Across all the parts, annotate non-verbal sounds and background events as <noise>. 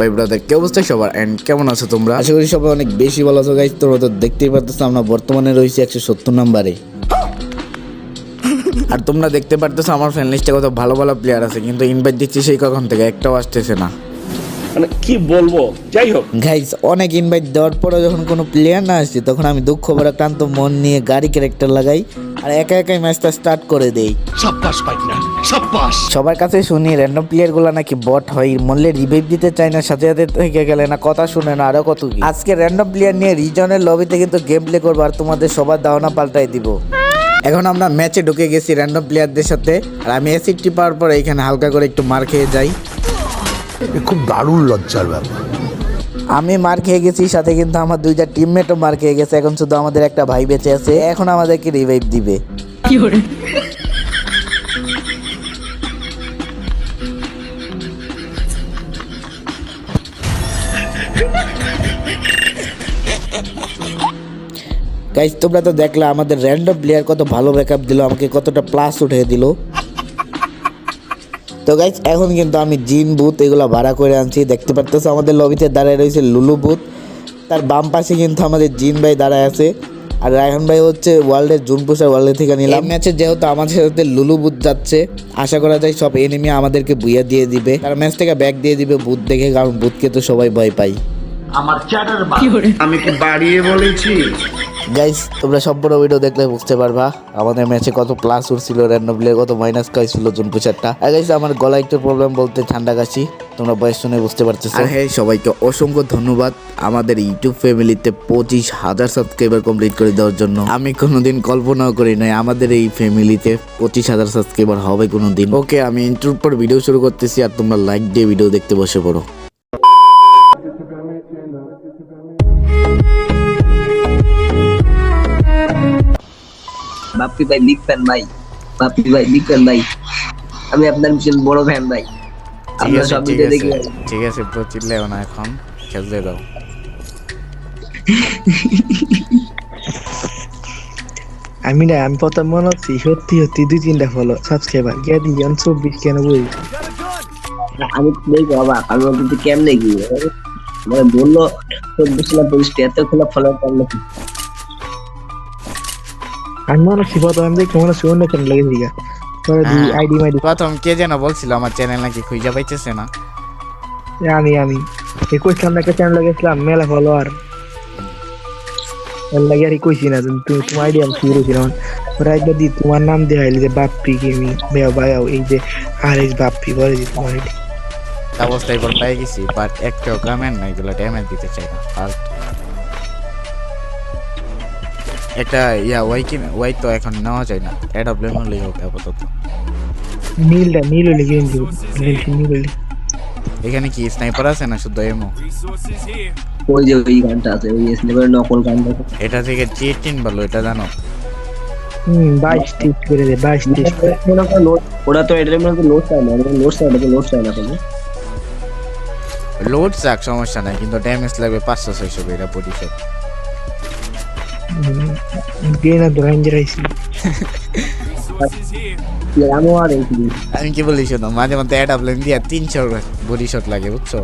ভাই ব্রাদার কি অবস্থা সবার? এন্ড কেমন আছো তোমরা? আশা করি সবাই অনেক বেশি ভালো আছো গাইজ তোমরা তো দেখতেই পারতেছো আমরা বর্তমানে রয়েছি একশো সত্তর নাম্বারে। <laughs> আর তোমরা দেখতে পারতেছো আমার ফ্যান লিস্টে কত ভালো ভালো প্লেয়ার আছে কিন্তু ইনভাইট দিচ্ছি সেই কখন থেকে একটাও আসতেছে না। মানে কি বলব? যাই হোক। গাইজ অনেক ইনভাইট দেওয়ার পরে যখন কোনো প্লেয়ার না আসছে তখন আমি দুঃখ ক্লান্ত মন নিয়ে গাড়ি ক্যারেক্টার লাগাই। আর একা একাই ম্যাচটা স্টার্ট করে দেই। সবার কাছে শুনি র্যান্ডম প্লেয়ারগুলো নাকি বট হয় মরলে রিভাইভ দিতে চায় না সাথে সাথে থেকে গেলে না কথা শুনে না আরও কত কি। আজকে র্যান্ডম প্লেয়ার নিয়ে রিজনের লবিতে কিন্তু গেম প্লে করব আর তোমাদের সবার দাওনা পাল্টাই দিব। এখন আমরা ম্যাচে ঢুকে গেছি র্যান্ডম প্লেয়ারদের সাথে আর আমি এসিডটি পাওয়ার পরে এখানে হালকা করে একটু মার খেয়ে যাই। খুব দারুণ লজ্জার ব্যাপার। আমি মার খেয়ে গেছি সাথে কিন্তু আমার দুইটা টিমমেটও মার খেয়ে গেছে। এখন শুধু আমাদের একটা ভাই বেঁচে আছে এখন আমাদেরকে রিভাইভ দিবে। গাইজ তোমরা তো দেখলে আমাদের র্যান্ডম প্লেয়ার কত ভালো ব্যাকআপ দিল আমাকে কতটা প্লাস উঠে দিল। তো গাইজ এখন কিন্তু আমি জিন বুথ এগুলো ভাড়া করে আনছি। দেখতে পারতেছো আমাদের লবিতে দাঁড়ায় রয়েছে লুলু বুথ তার বাম পাশে কিন্তু আমাদের জিন ভাই দাঁড়ায় আছে। আর রায়হান ভাই হচ্ছে ওয়ার্ল্ডের জুন পোষার ওয়ার্ল্ডে থেকে নিলাম। ম্যাচে যেহেতু আমাদের সাথে লুলু বুথ যাচ্ছে, আশা করা যায় সব এনিমি আমাদেরকে বুয়া দিয়ে দিবে। তার ম্যাচ থেকে ব্যাক দিয়ে দিবে বুথ দেখে, কারণ বুথকে তো সবাই ভয় পাই আমি কি বাড়িয়ে বলেছি? গাইস তোমরা সম্পূর্ণ ভিডিও দেখলে বুঝতে পারবা। আমাদের ম্যাচে কত প্লাস উঠছিল র্যান্ডম প্লেয়ার কত মাইনাস খাইছিল জুন পুচারটা আর গাইস আমার গলা একটু প্রবলেম বলতে ঠান্ডা কাশি। তোমরা বয়স শুনে বুঝতে পারতেছো। হ্যাঁ সবাইকে অসংখ্য ধন্যবাদ। আমাদের ইউটিউব ফ্যামিলিতে পঁচিশ হাজার সাবস্ক্রাইবার কমপ্লিট করে দেওয়ার জন্য। আমি কোনোদিন কল্পনাও করি নাই আমাদের এই ফ্যামিলিতে পঁচিশ হাজার সাবস্ক্রাইবার হবে কোনোদিন। ওকে আমি ইন্টার পর ভিডিও শুরু করতেছি আর তোমরা লাইক দিয়ে ভিডিও দেখতে বসে পড়ো। বাপ্পি ভাই বিগ ফ্যান ভাই। বাপ্পি ভাই বিগ ফ্যান ভাই। আমি আপনার ভীষণ বড় ফ্যান ভাই। আপনার সব ভিডিও দেখি ঠিক আছে ব্রো চিল্লাও না এখন খেলতে দাও। <laughs> আমি না আমি প্রথম মনে হচ্ছি সত্যি সত্যি দুই তিনটা ফলো সাবস্ক্রাইবার গিয়ে দিন চব্বিশ কেন বই আমি দেখব অবাক আমি কিন্তু কেমনে গিয়ে? মানে বলল চব্বিশ না পঁচিশটা এত খোলা ফলো করল কি? আমি মনে হচ্ছি প্রথম আমি দেখি মনে হচ্ছে অন্য কেন লাগে দিঘা পরে হ্যাঁ। আইডি মাইডি প্রথম কে যেন বলছিল আমার চ্যানেল নাকি খুঁজে পাইতেছে না আমি আমি এই কইছিলাম না একটা চ্যানেল লাগেছিলাম মেলা ফলো আর এর লাগে আর কইছি না তুমি তুমি- তোমার আইডি আমি শুরু করেছিলাম পরে একবার দি তোমার নাম দেওয়া হইলে যে বাপ্পি গেমি বেয়া অবস্থায় বল পেয়ে গেছি বাট একটাও কমেন্ট নাই এগুলো ড্যামেজ দিতে চাই না ফালতু। একটা ইয়া ওয়াই কি ওয়াই তো এখন নেওয়া যায় না এটা ব্লেম হলেই হোক আপাতত। নীলটা নীল হইলে গেম দিব নীল নীল এখানে কি স্নাইপার আছে না শুধু এমো ওই যে ওই গানটা আছে ওই স্নেপের নকল আছে। এটা থেকে জি টিন ভালো এটা জানো? হুম বাইশ টিপ করে দে টিপ ওরা তো এটার মধ্যে নোট চায় না নোট চায় না নোট চায় না? লোড যাক সমস্যা নাই কিন্তু ড্যামেজ লাগবে পাঁচশো ছয়শো রেঞ্জার আইছি আমি কি- বলি শোনো মাঝে মধ্যে দিয়া তিনশো বডি শট লাগে বুঝছ?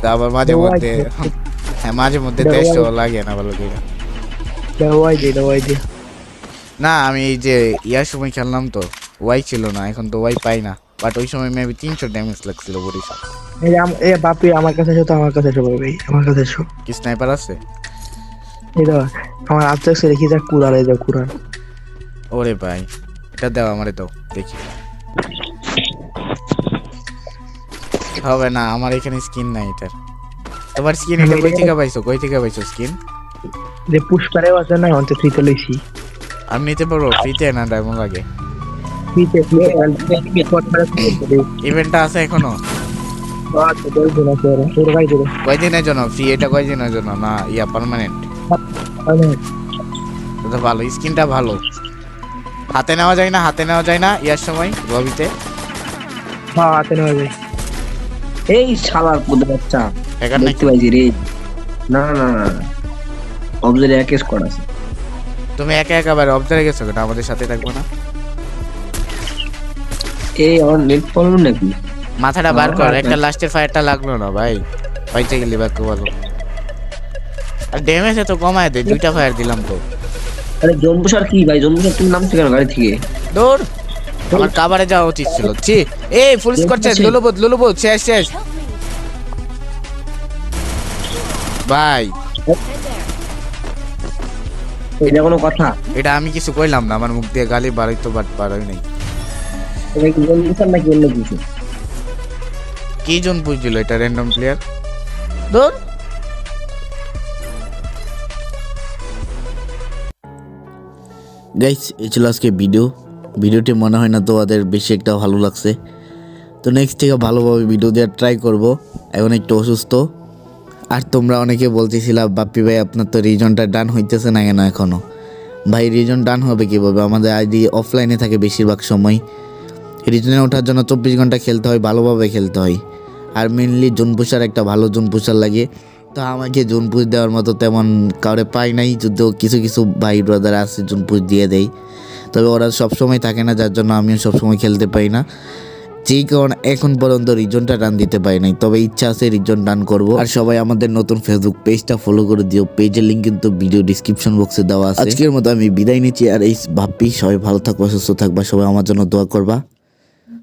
তা আবার মাঝে মধ্যে হ্যাঁ মাঝে মধ্যে দেড়শো লাগে না ভালো করে। না আমি এই যে ইয়ার সময় খেললাম তো ওয়াই ছিল না এখন তো ওয়াই পাই না বাট ওই সময় মেবি তিনশো ড্যামেজ লাগছিল বডি শট এই যে আম- এই বাপি আমার কাছে এসো তো আমার কাছে এসো ভাই আমার কাছে এসো কি স্নাইপার আছে এই আমার হাত থেকে রেখে যা কুড়াল এই যা কুড়াল ওরে ভাই এটা দাও আমারে দাও দেখি হবে না আমার এখানে স্কিন নাই এটার তোমার স্কিন এটা কই থেকে পাইছো কই থেকে পাইছো স্কিন যে পুষ্পারেও আছে না অন্তে ফ্রিতে লইছি আমি নিতে পারব ফ্রিতে না ডায়মন্ড লাগে ফ্রিতে ইভেন্টটা আছে এখনও কয়দিনের জন্য? ফ্রি এটা কয়দিনের জন্য? না ইয়া পার্মানেন্ট ভালো স্কিনটা ভালো। হাতে নেওয়া যায় না হাতে নেওয়া যায় না ইয়ার সময় লবিতে হ্যাঁ হাতে নেওয়া যায়। এই শালার পুদে বাচ্চা। এখান নাকি? দেখতে পাইছি রে। না না না অবজারে এক স্কোয়াড আছে। তুমি একা একা বাইরে অবজারে গেছো কেন? আমাদের সাথে থাকব না। এই আমার নেট প্রবলেম নাকি? মাথাটা বার কর একটা লাস্টের ফায়ারটা লাগল না ভাই। পাইতে গেলি বাক্য ভালো আর ড্যামেজ এত কমায় দে দুইটা ফায়ার দিলাম তো। আরে জম্বুসার কি ভাই? জম্বুসার তুমি নামছো কেন গাড়ি থেকে? দূর আমার কাবারে যাওয়া উচিত ছিল। ছি এই ফুল করছে লুলুবুত লুলুবুত শেষ শেষ। ভাই। এটা কোনো কথা? এটা আমি কিছু কইলাম না আমার মুখ দিয়ে গালি বাড়াই তো বাট বাড়াই নাই। এটা কি জম্বুসার নাকি অন্য কিছু? কি জন বুঝছিল এটা র্যান্ডম প্লেয়ার দূর গাইস এই ছিল আজকে ভিডিও ভিডিওটি মনে হয় না তোমাদের বেশি একটা ভালো লাগছে। তো নেক্সট থেকে ভালোভাবে ভিডিও দেওয়ার ট্রাই করব। এখন একটু অসুস্থ। আর তোমরা অনেকে বলতেছিলা বাপ্পি ভাই আপনার তো রিজনটা ডান হইতেছে না কেন এখনও ভাই রিজন ডান হবে কীভাবে? আমাদের আইডি অফলাইনে থাকে বেশিরভাগ সময়। রিজনে ওঠার জন্য চব্বিশ ঘণ্টা খেলতে হয় ভালোভাবে খেলতে হয়। আর মেনলি জুন পুষার একটা ভালো জুন পুষার লাগে। তো আমাকে জুন পুষ দেওয়ার মতো তেমন কাউরে পাই নাই, যদিও কিছু কিছু ভাই ব্রাদার আছে জুন পুষ দিয়ে দেয় তবে ওরা সবসময় থাকে না, যার জন্য আমিও সবসময় খেলতে পাই না। যেই কারণে এখন পর্যন্ত রিজনটা রান দিতে পারি নাই, তবে ইচ্ছা আছে রিজন রান করব। আর সবাই আমাদের নতুন ফেসবুক পেজটা ফলো করে দিও। পেজের লিঙ্ক কিন্তু ভিডিও ডিসক্রিপশন বক্সে দেওয়া আছে। আজকের মতো আমি বিদায় নিচ্ছি, আর এই ভাববি সবাই ভালো থাকবা, সুস্থ থাকবা, সবাই আমার জন্য দোয়া করবা।